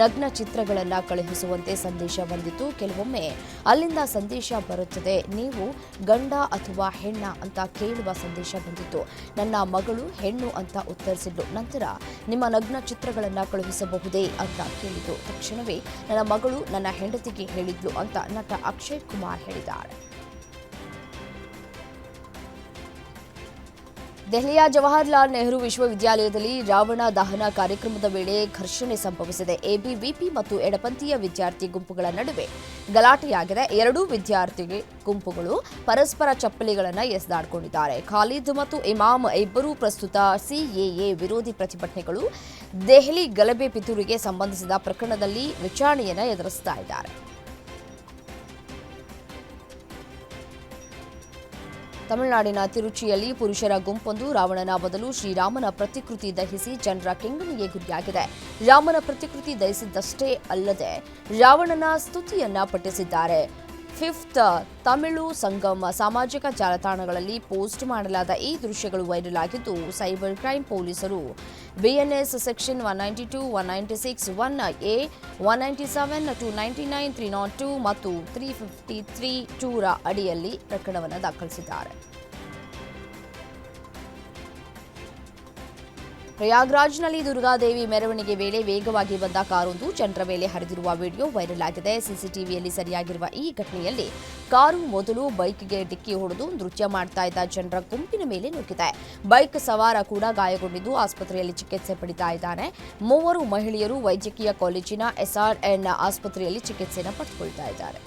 ನಗ್ನ ಚಿತ್ರಗಳನ್ನು ಕಳುಹಿಸುವಂತೆ ಸಂದೇಶ ಬಂದಿತ್ತು. ಕೆಲವೊಮ್ಮೆ ಅಲ್ಲಿಂದ ಸಂದೇಶ ಬರುತ್ತದೆ, ನೀವು ಗಂಡ ಅಥವಾ ಹೆಣ್ಣ ಅಂತ ಕೇಳುವ ಸಂದೇಶ ಬಂದಿತ್ತು. ನನ್ನ ಮಗಳು ಹೆಣ್ಣು ಅಂತ ಉತ್ತರಿಸಿದ್ದು ನಂತರ ನಿಮ್ಮ ನಗ್ನ ಚಿತ್ರಗಳನ್ನು ಕಳುಹಿಸಬಹುದೇ ಅಂತ ಕೇಳಿತು ತಕ್ಷಣವೇ ನನ್ನ ಮಗಳು ನನ್ನ ಹೆಂಡತಿಗೆ ಹೇಳಿದ್ಲು ಅಂತ ನಟ ಅಕ್ಷಯ್ ಕುಮಾರ್ ಹೇಳಿದ್ದಾರೆ ದೆಹಲಿಯ ಜವಾಹರ್ಲಾಲ್ ನೆಹರು ವಿಶ್ವವಿದ್ಯಾಲಯದಲ್ಲಿ ರಾವಣ ದಹನ ಕಾರ್ಯಕ್ರಮದ ವೇಳೆ ಘರ್ಷಣೆ ಸಂಭವಿಸಿದೆ. ಎಬಿವಿಪಿ ಮತ್ತು ಎಡಪಂಥೀಯ ವಿದ್ಯಾರ್ಥಿ ಗುಂಪುಗಳ ನಡುವೆ ಗಲಾಟೆಯಾಗಿದೆ. ಎರಡೂ ವಿದ್ಯಾರ್ಥಿ ಗುಂಪುಗಳು ಪರಸ್ಪರ ಚಪ್ಪಲಿಗಳನ್ನು ಎಸೆದಾಡಿಕೊಂಡಿದ್ದಾರೆ. ಖಾಲಿದ್ ಮತ್ತು ಇಮಾಮ್ ಇಬ್ಬರೂ ಪ್ರಸ್ತುತ ಸಿಎಎ ವಿರೋಧಿ ಪ್ರತಿಭಟನೆಗಳು ದೆಹಲಿ ಗಲಭೆ ಪಿತೂರಿಗೆ ಸಂಬಂಧಿಸಿದ ಪ್ರಕರಣದಲ್ಲಿ ವಿಚಾರಣೆಯನ್ನು ಎದುರಿಸ್ತಾ ಇದ್ದಾರೆ. ತಮಿಳುನಾಡಿನ ತಿರುಚಿಯಲ್ಲಿ ಪುರುಷರ ಗುಂಪೊಂದು ರಾವಣನ ಬದಲು ಶ್ರೀರಾಮನ ಪ್ರತಿಕೃತಿ ದಹಿಸಿ ಜನರ ಕೆಂಗಣಿಗೆ ಗುರಿಯಾಗಿದೆ. ರಾಮನ ಪ್ರತಿಕೃತಿ ದಹಿಸಿದ್ದಷ್ಟೇ ಅಲ್ಲದೆ ರಾವಣನ ಸ್ತುತಿಯನ್ನ ಪಠಿಸಿದ್ದಾರೆ. ಫಿಫ್ತ್ ತಮಿಳು ಸಂಗಮ ಸಾಮಾಜಿಕ ಜಾಲತಾಣಗಳಲ್ಲಿ ಪೋಸ್ಟ್ ಮಾಡಲಾದ ಈ ದೃಶ್ಯಗಳು ವೈರಲ್ ಆಗಿದ್ದು, ಸೈಬರ್ ಕ್ರೈಮ್ ಪೊಲೀಸರು B N S section one ninety two one ninety six one A one ninety seven two ninety nine three naught two ಮತ್ತು ತ್ರೀ ಫಿಫ್ಟಿ ತ್ರೀ ಟೂರ ಅಡಿಯಲ್ಲಿ ಪ್ರಕರಣವನ್ನು ದಾಖಲಿಸಿದ್ದಾರೆ. ಪ್ರಯಾಗ್ರಾಜ್ನಲ್ಲಿ ದುರ್ಗಾದೇವಿ ಮೆರವಣಿಗೆ ವೇಳೆ ವೇಗವಾಗಿ ಬಂದ ಕಾರೊಂದು ಜನರ ಮೇಲೆ ಹರಿದಿರುವ ವಿಡಿಯೋ ವೈರಲ್ ಆಗಿದೆ. ಸಿಸಿಟಿವಿಯಲ್ಲಿ ಸರಿಯಾಗಿರುವ ಈ ಘಟನೆಯಲ್ಲಿ ಕಾರು ಮೊದಲು ಬೈಕ್ಗೆ ಡಿಕ್ಕಿ ಹೊಡೆದು ನೃತ್ಯ ಮಾಡ್ತಾ ಇದ್ದ ಜನರ ಗುಂಪಿನ ಮೇಲೆ ನುಗ್ಗಿದೆ. ಬೈಕ್ ಸವಾರ ಕೂಡ ಗಾಯಗೊಂಡಿದ್ದು ಆಸ್ಪತ್ರೆಯಲ್ಲಿ ಚಿಕಿತ್ಸೆ ಪಡಿತಾ ಇದ್ದಾನೆ. ಮೂವರು ಮಹಿಳೆಯರು ವೈದ್ಯಕೀಯ ಕಾಲೇಜಿನ ಎಸ್ಆರ್ಎನ್ ಆಸ್ಪತ್ರೆಯಲ್ಲಿ ಚಿಕಿತ್ಸೆಯನ್ನು ಪಡೆದುಕೊಳ್ತಾ ಇದ್ದಾರೆ.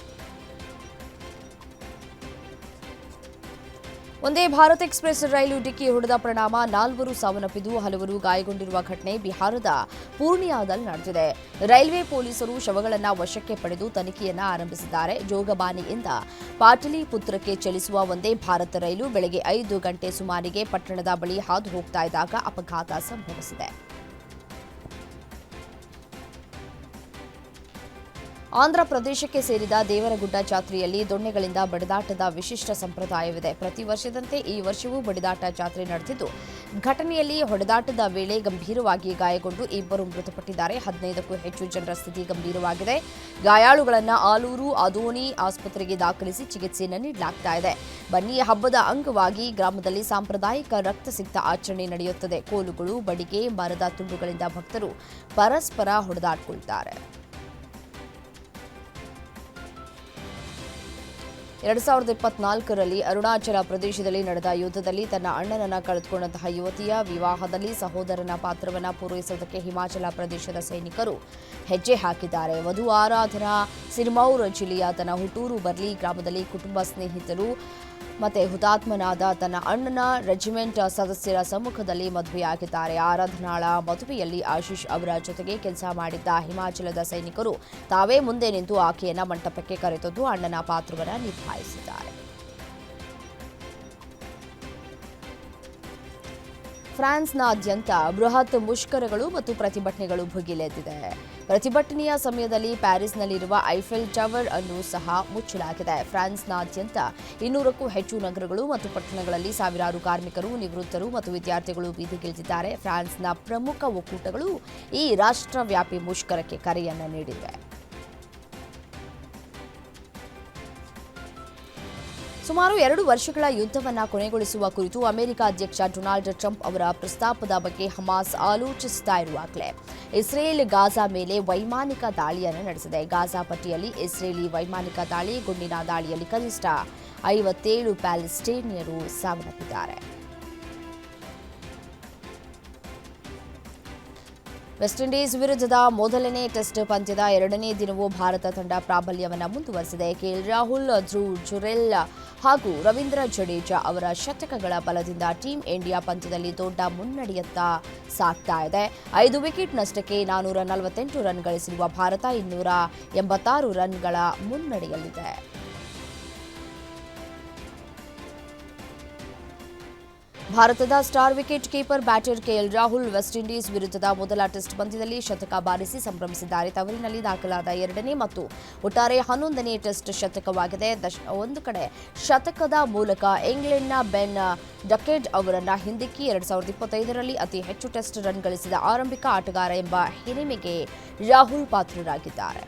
ಒಂದೇ ಭಾರತ್ ಎಕ್ಸ್ಪ್ರೆಸ್ ರೈಲು ಡಿಕ್ಕಿ ಹೊಡೆದ ಪರಿಣಾಮ ನಾಲ್ವರು ಸಾವನ್ನಪ್ಪಿದ್ದು ಹಲವರು ಗಾಯಗೊಂಡಿರುವ ಘಟನೆ ಬಿಹಾರದ ಪೂರ್ಣಿಯಾದಲ್ಲಿ ನಡೆದಿದೆ. ರೈಲ್ವೆ ಪೊಲೀಸರು ಶವಗಳನ್ನು ವಶಕ್ಕೆ ಪಡೆದು ತನಿಖೆಯನ್ನ ಆರಂಭಿಸಿದ್ದಾರೆ. ಜೋಗಬಾನಿಯಿಂದ ಪಾಟಲಿಪುತ್ರಕ್ಕೆ ಚಲಿಸುವ ಒಂದೇ ಭಾರತ ರೈಲು ಬೆಳಗ್ಗೆ ಐದು ಗಂಟೆ ಸುಮಾರಿಗೆ ಪಟ್ಟಣದ ಬಳಿ ಹಾದು ಹೋಗ್ತಾ ಇದ್ದಾಗ ಅಪಘಾತ ಸಂಭವಿಸಿದೆ. ಆಂಧ್ರ ಪ್ರದೇಶಕ್ಕೆ ಸೇರಿದ ದೇವರಗುಡ್ಡ ಜಾತ್ರೆಯಲ್ಲಿ ದೊಣ್ಣೆಗಳಿಂದ ಬಡಿದಾಟದ ವಿಶಿಷ್ಟ ಸಂಪ್ರದಾಯವಿದೆ. ಪ್ರತಿ ವರ್ಷದಂತೆ ಈ ವರ್ಷವೂ ಬಡಿದಾಟ ಜಾತ್ರೆ ನಡೆದಿದ್ದು, ಘಟನೆಯಲ್ಲಿ ಹೊಡೆದಾಟದ ವೇಳೆ ಗಂಭೀರವಾಗಿ ಗಾಯಗೊಂಡು ಇಬ್ಬರು ಮೃತಪಟ್ಟಿದ್ದಾರೆ. ಹದಿನೈದಕ್ಕೂ ಹೆಚ್ಚು ಜನರ ಸ್ಥಿತಿ ಗಂಭೀರವಾಗಿದೆ. ಗಾಯಾಳುಗಳನ್ನು ಆಲೂರು ಅದೋನಿ ಆಸ್ಪತ್ರೆಗೆ ದಾಖಲಿಸಿ ಚಿಕಿತ್ಸೆಯನ್ನು ನೀಡಲಾಗ್ತಾ ಇದೆ. ಬನ್ನಿ ಹಬ್ಬದ ಅಂಗವಾಗಿ ಗ್ರಾಮದಲ್ಲಿ ಸಾಂಪ್ರದಾಯಿಕ ರಕ್ತಸಿಕ್ತ ಆಚರಣೆ ನಡೆಯುತ್ತದೆ. ಕೋಲುಗಳು, ಬಡಿಗೆ, ಮರದ ತುಂಡುಗಳಿಂದ ಭಕ್ತರು ಪರಸ್ಪರ ಹೊಡೆದಾಡ್ಕೊಳ್ತಾರೆ. ಎರಡ್ ಸಾವಿರದ ಇಪ್ಪತ್ನಾಲ್ಕರಲ್ಲಿ ಅರುಣಾಚಲ ಪ್ರದೇಶದಲ್ಲಿ ನಡೆದ ಯುದ್ಧದಲ್ಲಿ ತನ್ನ ಅಣ್ಣನನ್ನು ಕಳೆದುಕೊಂಡಂತಹ ಯುವತಿಯ ವಿವಾಹದಲ್ಲಿ ಸಹೋದರನ ಪಾತ್ರವನ್ನು ಪೂರೈಸುವುದಕ್ಕೆ ಹಿಮಾಚಲ ಪ್ರದೇಶದ ಸೈನಿಕರು ಹೆಜ್ಜೆ ಹಾಕಿದ್ದಾರೆ. ವಧು ಆರಾಧನಾ ಸಿರ್ಮೌರ್ ಜಿಲ್ಲೆಯ ತನ್ನ ಹುಟ್ಟೂರು ಬರ್ಲಿ ಗ್ರಾಮದಲ್ಲಿ ಕುಟುಂಬ ಸ್ನೇಹಿತರು ಮತ್ತೆ ಹುತಾತ್ಮನಾದ ತನ್ನ ಅಣ್ಣನ ರೆಜಿಮೆಂಟ್ ಸದಸ್ಯರ ಸಮ್ಮುಖದಲ್ಲಿ ಮದುವೆಯಾಗಿದ್ದಾರೆ. ಆರಾಧನಾಳ ಮದುವೆಯಲ್ಲಿ ಆಶೀಶ್ ಅವರ ಜೊತೆಗೆ ಕೆಲಸ ಮಾಡಿದ್ದ ಹಿಮಾಚಲದ ಸೈನಿಕರು ತಾವೇ ಮುಂದೆ ನಿಂತು ಆಕೆಯನ್ನ ಮಂಟಪಕ್ಕೆ ಕರೆತದ್ದು ಅಣ್ಣನ ಪಾತ್ರವನ್ನು ನಿಭಾಯಿಸಿದ್ದಾರೆ. ಫ್ರಾನ್ಸ್ನಾದ್ಯಂತ ಬೃಹತ್ ಮುಷ್ಕರಗಳು ಮತ್ತು ಪ್ರತಿಭಟನೆಗಳು ಭುಗಿಲೆದ್ದಿದೆ ಪ್ರತಿಭಟನೆಯ ಸಮಯದಲ್ಲಿ ಪ್ಯಾರಿಸ್ನಲ್ಲಿರುವ ಐಫೆಲ್ ಟವರ್ ಅನ್ನು ಸಹ ಮುಚ್ಚಲಾಗಿದೆ. ಫ್ರಾನ್ಸ್ನಾದ್ಯಂತ ಇನ್ನೂರಕ್ಕೂ ಹೆಚ್ಚು ನಗರಗಳು ಮತ್ತು ಪಟ್ಟಣಗಳಲ್ಲಿ ಸಾವಿರಾರು ಕಾರ್ಮಿಕರು, ನಿವೃತ್ತರು ಮತ್ತು ವಿದ್ಯಾರ್ಥಿಗಳು ಬೀದಿಗಿಳಿದಿದ್ದಾರೆ ಫ್ರಾನ್ಸ್ನ ಪ್ರಮುಖ ಒಕ್ಕೂಟಗಳು ಈ ರಾಷ್ಟ್ರವ್ಯಾಪಿ ಮುಷ್ಕರಕ್ಕೆ ಕರೆಯನ್ನು ನೀಡಿವೆ. ಸುಮಾರು ಎರಡು ವರ್ಷಗಳ ಯುದ್ಧವನ್ನ ಕೊನೆಗೊಳಿಸುವ ಕುರಿತು ಅಮೆರಿಕ ಅಧ್ಯಕ್ಷ ಡೊನಾಲ್ಡ್ ಟ್ರಂಪ್ ಅವರ ಪ್ರಸ್ತಾಪದ ಬಗ್ಗೆ ಹಮಾಸ್ ಆಲೋಚಿಸುತ್ತಾ ಇರುವಾಗಲೇ. ಇಸ್ರೇಲ್ ಗಾಜಾ ಮೇಲೆ ವೈಮಾನಿಕ ದಾಳಿಯನ್ನು ನಡೆಸಿದೆ. ಗಾಜಾ ಪಟ್ಟಿಯಲ್ಲಿ ಇಸ್ರೇಲಿ ವೈಮಾನಿಕ ದಾಳಿ, ಗುಂಡಿನ ದಾಳಿಯಲ್ಲಿ ಕನಿಷ್ಠ ಐವತ್ತೇಳು ಪ್ಯಾಲೆಸ್ಟೇನಿಯರು ಸಾವನ್ನಪ್ಪಿದ್ದಾರೆ. ವೆಸ್ಟ್ ಇಂಡೀಸ್ ವಿರುದ್ಧದ ಮೊದಲನೇ ಟೆಸ್ಟ್ ಪಂದ್ಯದ ಎರಡನೇ ದಿನವೂ ಭಾರತ ತಂಡ ಪ್ರಾಬಲ್ಯವನ್ನು ಮುಂದುವರೆಸಿದೆ. ಕೆಎಲ್ ರಾಹುಲ್, ಧ್ರುವ್ ಜುರೆಲ್ ಹಾಗೂ ರವೀಂದ್ರ ಜಡೇಜಾ ಅವರ ಶತಕಗಳ ಬಲದಿಂದ ಟೀಂ ಇಂಡಿಯಾ ಪಂದ್ಯದಲ್ಲಿ ದೊಡ್ಡ ಮುನ್ನಡೆಯತ್ತ ಸಾಗ್ತಾ ಇದೆ. ಐದು ವಿಕೆಟ್ ನಷ್ಟಕ್ಕೆ ನಾನೂರ ನಲವತ್ತೆಂಟು ರನ್ ಗಳಿಸಿರುವ ಭಾರತ ಇನ್ನೂರ ಎಂಬತ್ತಾರು ರನ್ಗಳ ಮುನ್ನಡೆಯಲ್ಲಿದೆ. ಭಾರತದ star wicket keeper batter K L Rahul West Indies ವಿರುದ್ಧದ ಮೊದಲ ಟೆಸ್ಟ್ ಪಂದ್ಯದಲ್ಲಿ ಶತಕ ಬಾರಿಸಿ ಸಂಭ್ರಮಿಸಿದ್ದಾರೆ. ತವರಿನಲ್ಲಿ ದಾಖಲಾದ ಎರಡನೇ ಮತ್ತು ಒಟ್ಟಾರೆ ಹನ್ನೊಂದನೇ ಟೆಸ್ಟ್ ಶತಕವಾಗಿದೆ. ಒಂದು ಕಡೆ ಶತಕದ ಮೂಲಕ ಇಂಗ್ಲೆಂಡ್ನ ಬೆನ್ ಡಕೆಡ್ ಅವರನ್ನ ಹಿಂದಿಕ್ಕಿ ಎರಡ್ ಸಾವಿರದ ಇಪ್ಪತ್ತೈದರಲ್ಲಿ ಅತಿ ಹೆಚ್ಚು ಟೆಸ್ಟ್ ರನ್ ಗಳಿಸಿದ ಆರಂಭಿಕ ಆಟಗಾರ ಎಂಬ ಹಿರಿಮೆಗೆ ರಾಹುಲ್ ಪಾತ್ರರಾಗಿದ್ದಾರೆ.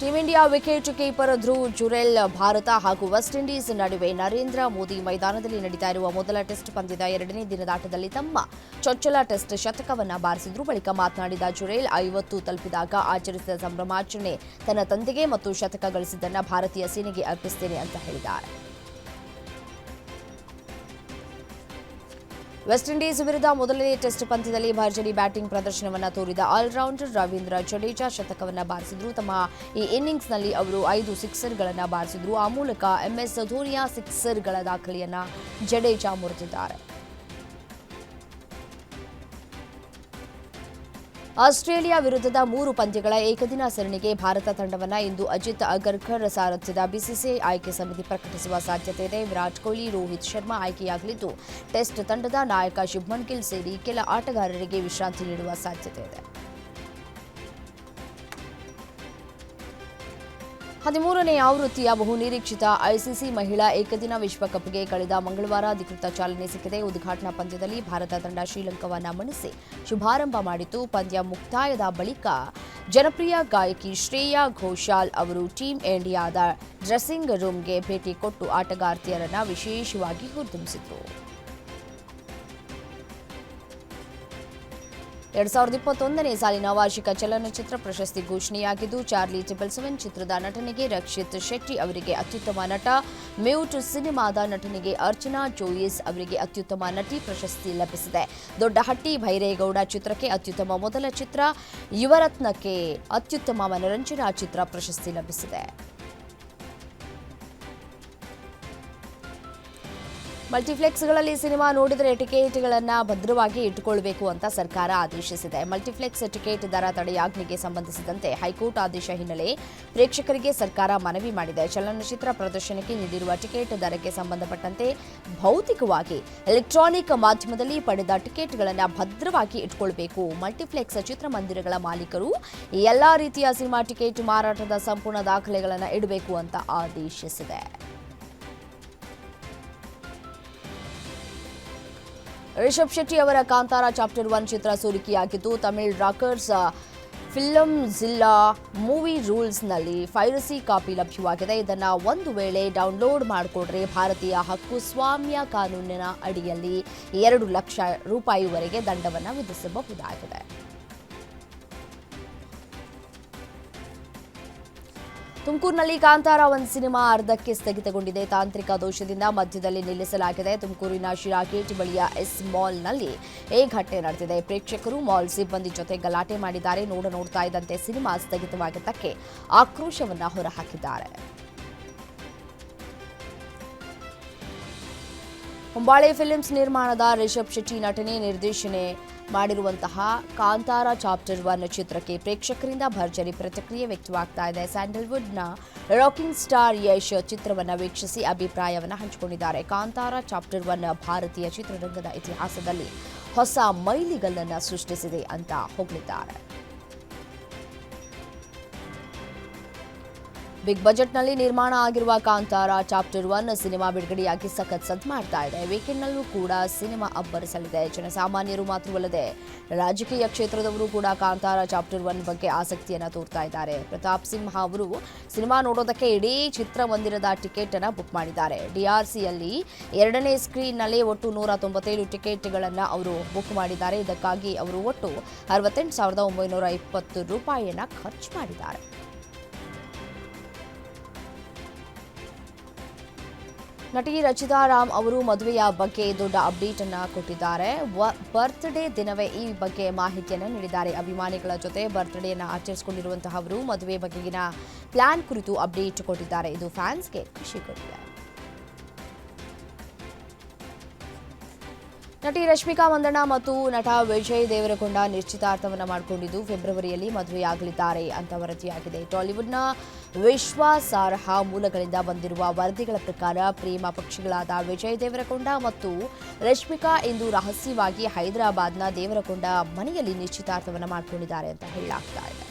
Team India wicket keeper Dhruv Jurel Bharat ಹಾಗೂ ವೆಸ್ಟ್ ಇಂಡೀಸ್ ನಡುವೆ ನರೇಂದ್ರ ಮೋದಿ ಮೈದಾನದಲ್ಲಿ ನಡೀತಾ ಇರುವ ಮೊದಲ ಟೆಸ್ಟ್ ಪಂದ್ಯದ ಎರಡನೇ ದಿನದ ಆಟದಲ್ಲಿ ತಮ್ಮ ಚೊಚ್ಚಲ ಟೆಸ್ಟ್ ಶತಕವನ್ನು ಬಾರಿಸಿದ್ರು. ಬಳಿಕ ಮಾತನಾಡಿದ ಜುರೇಲ್ ಐವತ್ತು ತಲುಪಿದಾಗ ಆಚರಿಸಿದ ಸಂಭ್ರಮಾಚರಣೆ ತನ್ನ ತಂದೆಗೆ ಮತ್ತು ಶತಕ ಗಳಿಸಿದ್ದನ್ನು ಭಾರತೀಯ ಸೇನೆಗೆ ಅರ್ಪಿಸುತ್ತೇನೆ ಅಂತ ಹೇಳಿದ್ದಾರೆ. ವೆಸ್ಟ್ ಇಂಡೀಸ್ ವಿರುದ್ಧ ಮೊದಲನೇ ಟೆಸ್ಟ್ ಪಂದ್ಯದಲ್ಲಿ ಭರ್ಜರಿ ಬ್ಯಾಟಿಂಗ್ ಪ್ರದರ್ಶನವನ್ನು ತೋರಿದ ಆಲ್ರೌಂಡರ್ ರವೀಂದ್ರ ಜಡೇಜಾ ಶತಕವನ್ನು ಬಾರಿಸಿದ್ರು. ತಮ್ಮ ಈ ಇನ್ನಿಂಗ್ಸ್ನಲ್ಲಿ ಅವರು ಐದು ಸಿಕ್ಸರ್ಗಳನ್ನು ಬಾರಿಸಿದ್ರು. ಆ ಮೂಲಕ ಎಂಎಸ್ ಧೋನಿಯ ಸಿಕ್ಸರ್ಗಳ ದಾಖಲೆಯನ್ನು ಜಡೇಜಾ ಮುರಿದಿದ್ದಾರೆ. ಆಸ್ಟ್ರೇಲಿಯಾ ವಿರುದ್ಧದ ಮೂರು ಪಂದ್ಯಗಳ ಏಕದಿನ ಸರಣಿಗೆ ಭಾರತ ತಂಡವನ್ನು ಇಂದು ಅಜಿತ್ ಅಗರ್ಕರ್ ಸಾರಥ್ಯದ ಬಿಸಿಸಿಐ ಆಯ್ಕೆ ಸಮಿತಿ ಪ್ರಕಟಿಸುವ ಸಾಧ್ಯತೆ ಇದೆ ವಿರಾಟ್ ಕೊಹ್ಲಿ, ರೋಹಿತ್ ಶರ್ಮಾ ಆಯ್ಕೆಯಾಗಲಿದ್ದು, ಟೆಸ್ಟ್ ತಂಡದ ನಾಯಕ ಶುಭ್ಮನ್ ಗಿಲ್ ಸೇರಿ ಕೆಲ ಆಟಗಾರರಿಗೆ ವಿಶ್ರಾಂತಿ ನೀಡುವ ಸಾಧ್ಯತೆ ಇದೆ ಹದಿಮೂರನೇ ಆವೃತ್ತಿಯ ಬಹುನಿರೀಕ್ಷಿತ ಐಸಿಸಿ ಮಹಿಳಾ ಏಕದಿನ ವಿಶ್ವಕಪ್ಗೆ ಕಳೆದ ಮಂಗಳವಾರ ಅಧಿಕೃತ ಚಾಲನೆ ಸಿಕ್ಕಿದೆ. ಉದ್ಘಾಟನಾ ಪಂದ್ಯದಲ್ಲಿ ಭಾರತ ತಂಡ ಶ್ರೀಲಂಕಾವನ್ನು ಮಣಿಸಿ ಶುಭಾರಂಭ ಮಾಡಿತು. ಪಂದ್ಯ ಮುಕ್ತಾಯದ ಬಳಿಕ ಜನಪ್ರಿಯ ಗಾಯಕಿ ಶ್ರೇಯಾ ಘೋಷಾಲ್ ಅವರು ಟೀಂ ಇಂಡಿಯಾದ ಡ್ರೆಸ್ಸಿಂಗ್ ರೂಮ್ಗೆ ಭೇಟಿ ಕೊಟ್ಟು ಆಟಗಾರ್ತಿಯರನ್ನು ವಿಶೇಷವಾಗಿ ಹುರಿದುಂಬಿಸಿದರು. ಎರಡ್ ಸಾವಿರದ ಇಪ್ಪತ್ತೊಂದನೇ ಸಾಲಿನ ವಾರ್ಷಿಕ ಚಲನಚಿತ್ರ ಪ್ರಶಸ್ತಿ ಘೋಷಣೆಯಾಗಿದ್ದು, ಚಾರ್ಲಿ ಟ್ರಿಪಲ್ ಸೆವೆನ್ ಚಿತ್ರದ ನಟನೆಗೆ ರಕ್ಷಿತ್ ಶೆಟ್ಟಿ ಅವರಿಗೆ ಅತ್ಯುತ್ತಮ ನಟ, ಮ್ಯೂಟ್ ಸಿನಿಮಾದ ನಟನೆಗೆ ಅರ್ಚನಾ, ಜೋಯಿಸ್ ಅವರಿಗೆ ಅತ್ಯುತ್ತಮ ನಟಿ ಪ್ರಶಸ್ತಿ ಲಭಿಸಿದೆ. ದೊಡ್ಡಹಟ್ಟಿ ಭೈರೇಗೌಡ ಚಿತ್ರಕ್ಕೆ ಅತ್ಯುತ್ತಮ ಮೊದಲ ಚಿತ್ರ, ಯುವರತ್ನಕ್ಕೆ ಅತ್ಯುತ್ತಮ ಮನರಂಜನಾ ಚಿತ್ರ ಪ್ರಶಸ್ತಿ ಲಭಿಸಿದೆ. ಮಲ್ಟಿಪ್ಲೆಕ್ಸ್ಗಳಲ್ಲಿ ಸಿನಿಮಾ ನೋಡಿದರೆ ಟಿಕೆಟ್ಗಳನ್ನು ಭದ್ರವಾಗಿ ಇಟ್ಟುಕೊಳ್ಳಬೇಕು ಅಂತ ಸರ್ಕಾರ ಆದೇಶಿಸಿದೆ. ಮಲ್ಟಿಪ್ಲೆಕ್ಸ್ ಟಿಕೆಟ್ ದರ ತಡೆಯಾಜ್ಞೆಗೆ ಸಂಬಂಧಿಸಿದಂತೆ ಹೈಕೋರ್ಟ್ ಆದೇಶ ಹಿನ್ನೆಲೆ ಪ್ರೇಕ್ಷಕರಿಗೆ ಸರ್ಕಾರ ಮನವಿ ಮಾಡಿದೆ. ಚಲನಚಿತ್ರ ಪ್ರದರ್ಶನಕ್ಕೆ ನೀಡಿರುವ ಟಿಕೆಟ್ ದರಕ್ಕೆ ಸಂಬಂಧಪಟ್ಟಂತೆ ಭೌತಿಕವಾಗಿ ಎಲೆಕ್ಟ್ರಾನಿಕ್ ಮಾಧ್ಯಮದಲ್ಲಿ ಪಡೆದ ಟಿಕೆಟ್ಗಳನ್ನು ಭದ್ರವಾಗಿ ಇಟ್ಟುಕೊಳ್ಳಬೇಕು ಮಲ್ಟಿಪ್ಲೆಕ್ಸ್ ಚಿತ್ರಮಂದಿರಗಳ ಮಾಲೀಕರು ಎಲ್ಲ ರೀತಿಯ ಸಿನಿಮಾ ಟಿಕೆಟ್ ಮಾರಾಟದ ಸಂಪೂರ್ಣ ದಾಖಲೆಗಳನ್ನು ಇಡಬೇಕು ಅಂತ ಆದೇಶಿಸಿದೆ. ರಿಷಬ್ ಶೆಟ್ಟಿ ಅವರ ಕಾಂತಾರ ಚಾಪ್ಟರ್ ಒನ್ ಚಿತ್ರ ಸೋರಿಕೆಯಾಗಿದ್ದು, ತಮಿಳ್ ರಾಕರ್ಸ್ ಫಿಲಂ ಜಿಲ್ಲಾ ಮೂವಿ ರೂಲ್ಸ್ನಲ್ಲಿ ಫೈರಸಿ ಕಾಪಿ ಲಭ್ಯವಾಗಿದೆ. ಇದನ್ನು ಒಂದು ವೇಳೆ ಡೌನ್ಲೋಡ್ ಮಾಡಿಕೊಂಡ್ರೆ ಭಾರತೀಯ ಹಕ್ಕು ಸ್ವಾಮ್ಯ ಕಾನೂನಿನ ಅಡಿಯಲ್ಲಿ ಎರಡು ಲಕ್ಷ ರೂಪಾಯಿವರೆಗೆ ದಂಡವನ್ನು ವಿಧಿಸಬಹುದಾಗಿದೆ. ತುಮಕೂರಿನಲ್ಲಿ ಕಾಂತಾರ ಒಂದು ಸಿನಿಮಾ ಅರ್ಧಕ್ಕೆ ಸ್ಥಗಿತಗೊಂಡಿದೆ. ತಾಂತ್ರಿಕ ದೋಷದಿಂದ ಮಧ್ಯದಲ್ಲಿ ನಿಲ್ಲಿಸಲಾಗಿದೆ. ತುಮಕೂರಿನ ಶಿರಾಗೇಟ್ ಬಳಿಯ ಎಸ್ ಮಾಲ್ನಲ್ಲಿ ಈ ಘಟನೆ ನಡೆದಿದೆ. ಪ್ರೇಕ್ಷಕರು ಮಾಲ್ ಸಿಬ್ಬಂದಿ ಜೊತೆ ಗಲಾಟೆ ಮಾಡಿದ್ದಾರೆ. ನೋಡ ನೋಡ್ತಾ ಇದ್ದಂತೆ ಸಿನಿಮಾ ಸ್ಥಗಿತವಾಗಿದ್ದಕ್ಕೆ ಆಕ್ರೋಶವನ್ನು ಹೊರಹಾಕಿದ್ದಾರೆ. ಹೊಂಬಾಳೆ ಫಿಲಿಮ್ಸ್ ನಿರ್ಮಾಣದ ರಿಷಬ್ ಶೆಟ್ಟಿ ನಟನೆ ನಿರ್ದೇಶನೆ ಮಾಡಿರುವಂತಹ ಕಾಂತಾರ ಚಾಪ್ಟರ್ ಒನ್ ಚಿತ್ರಕ್ಕೆ ಪ್ರೇಕ್ಷಕರಿಂದ ಭರ್ಜರಿ ಪ್ರತಿಕ್ರಿಯೆ ವ್ಯಕ್ತವಾಗ್ತಾ ಇದೆ. ಸ್ಯಾಂಡಲ್ವುಡ್ನ ರಾಕಿಂಗ್ ಸ್ಟಾರ್ ಯಶ್ ಚಿತ್ರವನ್ನು ವೀಕ್ಷಿಸಿ ಅಭಿಪ್ರಾಯವನ್ನು ಹಂಚಿಕೊಂಡಿದ್ದಾರೆ. ಕಾಂತಾರ ಚಾಪ್ಟರ್ ಒನ್ ಭಾರತೀಯ ಚಿತ್ರರಂಗದ ಇತಿಹಾಸದಲ್ಲಿ ಹೊಸ ಮೈಲಿಗಲ್ಲನ್ನು ಸೃಷ್ಟಿಸಿದೆ ಅಂತ ಹೊಗಳಿದ್ದಾರೆ. ಬಿಗ್ ಬಜೆಟ್ನಲ್ಲಿ ನಿರ್ಮಾಣ ಆಗಿರುವ ಕಾಂತಾರ ಚಾಪ್ಟರ್ ಒನ್ ಸಿನಿಮಾ ಬಿಡುಗಡೆಯಾಗಿ ಸಖತ್ ಸದ್ ಮಾಡ್ತಾ ಇದೆ. ವೀಕೆಂಡ್ನಲ್ಲೂ ಕೂಡ ಸಿನಿಮಾ ಅಬ್ಬರಿಸಲಿದೆ. ಜನಸಾಮಾನ್ಯರು ಮಾತ್ರವಲ್ಲದೆ ರಾಜಕೀಯ ಕ್ಷೇತ್ರದವರು ಕೂಡ ಕಾಂತಾರ ಚಾಪ್ಟರ್ ಒನ್ ಬಗ್ಗೆ ಆಸಕ್ತಿಯನ್ನು ತೋರ್ತಾ ಇದ್ದಾರೆ. ಪ್ರತಾಪ್ ಸಿಂಹ ಅವರು ಸಿನಿಮಾ ನೋಡೋದಕ್ಕೆ ಇಡೀ ಚಿತ್ರಮಂದಿರದ ಟಿಕೆಟ್ ಅನ್ನು ಬುಕ್ ಮಾಡಿದ್ದಾರೆ. ಡಿಆರ್ಸಿಯಲ್ಲಿ ಎರಡನೇ ಸ್ಕ್ರೀನ್ನಲ್ಲಿ ಒಟ್ಟು ನೂರ ತೊಂಬತ್ತೇಳು ಟಿಕೆಟ್ಗಳನ್ನು ಅವರು ಬುಕ್ ಮಾಡಿದ್ದಾರೆ. ಇದಕ್ಕಾಗಿ ಅವರು ಒಟ್ಟು ಅರವತ್ತೆಂಟು ಸಾವಿರದ ಒಂಬೈನೂರ ಇಪ್ಪತ್ತು ರೂಪಾಯಿಯನ್ನು ಖರ್ಚು ಮಾಡಿದ್ದಾರೆ. ನಟಿ ರಚಿತಾ ರಾಮ್ ಅವರು ಮದುವೆಯ ಬಗ್ಗೆ ದೊಡ್ಡ ಅಪ್ಡೇಟ್ ಅನ್ನ ಕೊಟ್ಟಿದ್ದಾರೆ. ಬರ್ತ್ಡೇ ದಿನವೇ ಈ ಬಗ್ಗೆ ಮಾಹಿತಿಯನ್ನು ನೀಡಿದ್ದಾರೆ. ಅಭಿಮಾನಿಗಳ ಜೊತೆ ಬರ್ತ್ಡೇಯನ್ನು ಆಚರಿಸಿಕೊಂಡಿರುವಂತಹ ಅವರು ಮದುವೆ ಬಗೆಗಿನ ಪ್ಲಾನ್ ಕುರಿತು ಅಪ್ಡೇಟ್ ಕೊಟ್ಟಿದ್ದಾರೆ. ಇದು ಫ್ಯಾನ್ಸ್ಗೆ ಖುಷಿ ಕೊಟ್ಟಿದೆ ನಟಿ ರಶ್ಮಿಕಾ ಮಂದಣ್ಣ ಮತ್ತು ನಟ ವಿಜಯ್ ದೇವರಕೊಂಡ ನಿಶ್ಚಿತಾರ್ಥವನ್ನು ಮಾಡಿಕೊಂಡಿದ್ದು ಫೆಬ್ರವರಿಯಲ್ಲಿ ಮದುವೆಯಾಗಲಿದ್ದಾರೆ ಅಂತ ವರದಿಯಾಗಿದೆ. ಟಾಲಿವುಡ್ನ ವಿಶ್ವಾಸಾರ್ಹ ಮೂಲಗಳಿಂದ ಬಂದಿರುವ ವರದಿಗಳ ಪ್ರಕಾರ ಪ್ರೇಮ ಪಕ್ಷಿಗಳಾದ ವಿಜಯ್ ದೇವರಕೊಂಡ ಮತ್ತು ರಶ್ಮಿಕಾ ಇಂದು ರಹಸ್ಯವಾಗಿ ಹೈದರಾಬಾದ್ನ ದೇವರಕೊಂಡ ಮನೆಯಲ್ಲಿ ನಿಶ್ಚಿತಾರ್ಥವನ್ನು ಮಾಡಿಕೊಂಡಿದ್ದಾರೆ ಅಂತ ಹೇಳಲಾಗ್ತಾ ಇದೆ.